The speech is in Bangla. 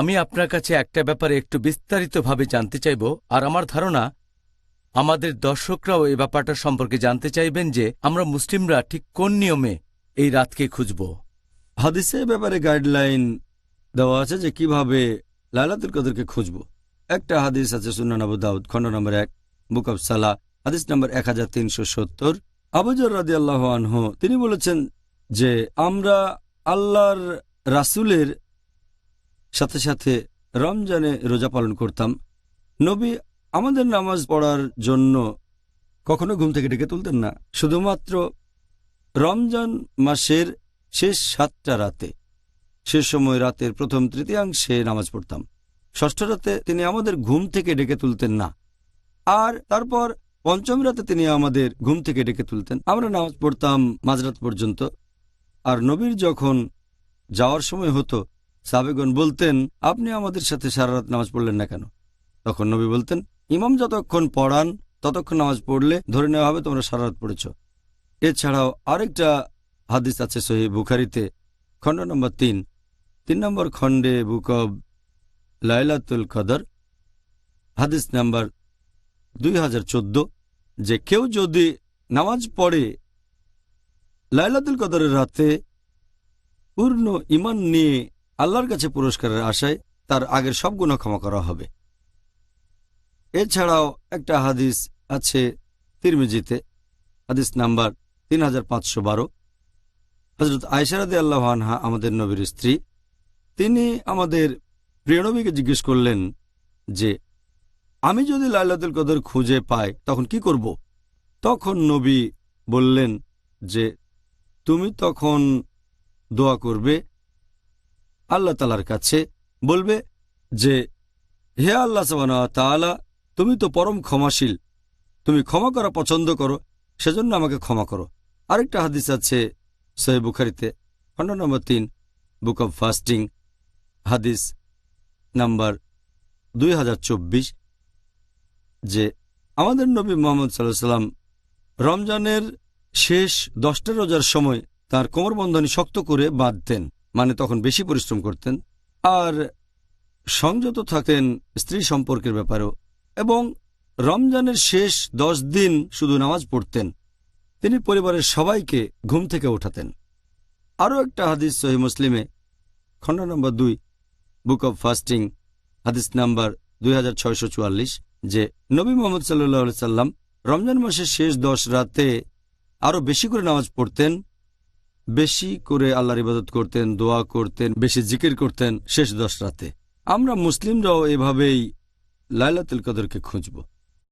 আমি আপনার কাছে একটা ব্যাপারে একটু বিস্তারিতভাবে জানতে চাইব, আর আমার ধারণা, আমাদের দর্শকরাও এই ব্যাপারটা সম্পর্কে জানতে চাইবেন যে আমরা মুসলিমরা ঠিক কোন নিয়মে এই রাতকে খুঁজব। হাদিসে এ ব্যাপারে গাইডলাইন দেওয়া আছে যে কীভাবে লাইলাতুল কদরকে খুঁজব। একটা হাদিস আছে সুনান আবু দাউদ, খণ্ড নম্বর এক, বুক অব সালা, হাদিস নম্বর এক হাজার তিনশো সত্তর। আবুজর রাদি আল্লাহ আনহু, তিনি বলেছেন যে আমরা আল্লাহর রাসুলের সাথে সাথে রমজানে রোজা পালন করতাম। নবী আমাদের নামাজ পড়ার জন্য কখনো ঘুম থেকে ডেকে তুলতেন না। শুধুমাত্র রমজান মাসের শেষ সাতটা রাতে, সে সময় রাতের প্রথম তৃতীয়াংশে নামাজ পড়তাম। ষষ্ঠ রাতে তিনি আমাদের ঘুম থেকে ডেকে তুলতেন না। আর তারপর পঞ্চম রাতে তিনি আমাদের ঘুম থেকে ডেকে তুলতেন। আমরা নামাজ পড়তাম মাঝরাত পর্যন্ত। আর নবীর যখন যাওয়ার সময় হতো সাবেগন বলতেন, আপনি আমাদের সাথে সারা রাত নামাজ পড়লেন না কেন? তখন নবী বলতেন, ইমাম যতক্ষণ পড়ান, ততক্ষণ নামাজ পড়লে ধরে নেওয়া হবে তোমরা সারা রাত পড়েছ। এছাড়াও আরেকটা হাদিস আছে সহি বুখারিতে, খণ্ড নম্বর তিন। তিন নম্বর খণ্ডে বুক অব লাইলাতুল কদর, হাদিস নাম্বার দুই হাজার চোদ্দ। যে কেউ যদি নামাজ পড়ে লাইলাতুল কদরের রাতে পূর্ণ ইমান নিয়ে আল্লাহর কাছে পুরস্কারের আশায় তার আগের সব গুণা ক্ষমা করা হবে। এছাড়াও একটা হাদিস আছে তিরমিজিতে, হাদিস নাম্বার তিন হাজার পাঁচশো বারো। হজরত আয়সারাদি আল্লাহ আনহা, আমাদের নবীর স্ত্রী, তিনি আমাদের প্রিয় নবীকে জিজ্ঞেস করলেন যে, আমি যদি লাইলাতুল কদর খুঁজে পাই, তখন কি করব? তখন নবী বললেন যে, তুমি তখন দোয়া করবে আল্লাহ তালার কাছে বলবে যে, হে আল্লাহ তাআলা, তুমি তো পরম ক্ষমাশীল। তুমি ক্ষমা করা পছন্দ করো, সেজন্য আমাকে ক্ষমা করো। আরেকটা হাদিস আছে সহি বুখারিতে, খণ্ড নম্বর তিন, বুক অব ফাস্টিং, হাদিস নাম্বার দুই হাজার চব্বিশ, যে আমাদের নবী মোহাম্মদ সাল্লাহ সাল্লাম রমজানের শেষ দশটা রোজার সময় তার কোমরবন্ধনী শক্ত করে বাঁধতেন। মানে তখন বেশি পরিশ্রম করতেন। আর সংযত থাকতেন স্ত্রী সম্পর্কের ব্যাপারেও। এবং রমজানের শেষ দশ দিন শুধু নামাজ পড়তেন। তিনি পরিবারের সবাইকে ঘুম থেকে ওঠাতেন। আরও একটা হাদিস সহি মুসলিমে, খণ্ড নম্বর দুই, বুক অব ফাস্টিং, হাদিস নাম্বার দুই হাজার ছয়শো চুয়াল্লিশ, যে নবী মোহাম্মদ সাল্লাহ সাল্লাম রমজান মাসের শেষ দশ রাতে আরও বেশি করে নামাজ পড়তেন বেশি করে আল্লাহর ইবাদত করতেন, দোয়া করতেন, বেশি জিকির করতেন শেষ দশ রাতে। আমরা মুসলিমরাও এভাবেই লাইলাতুল কদরকে খুঁজব।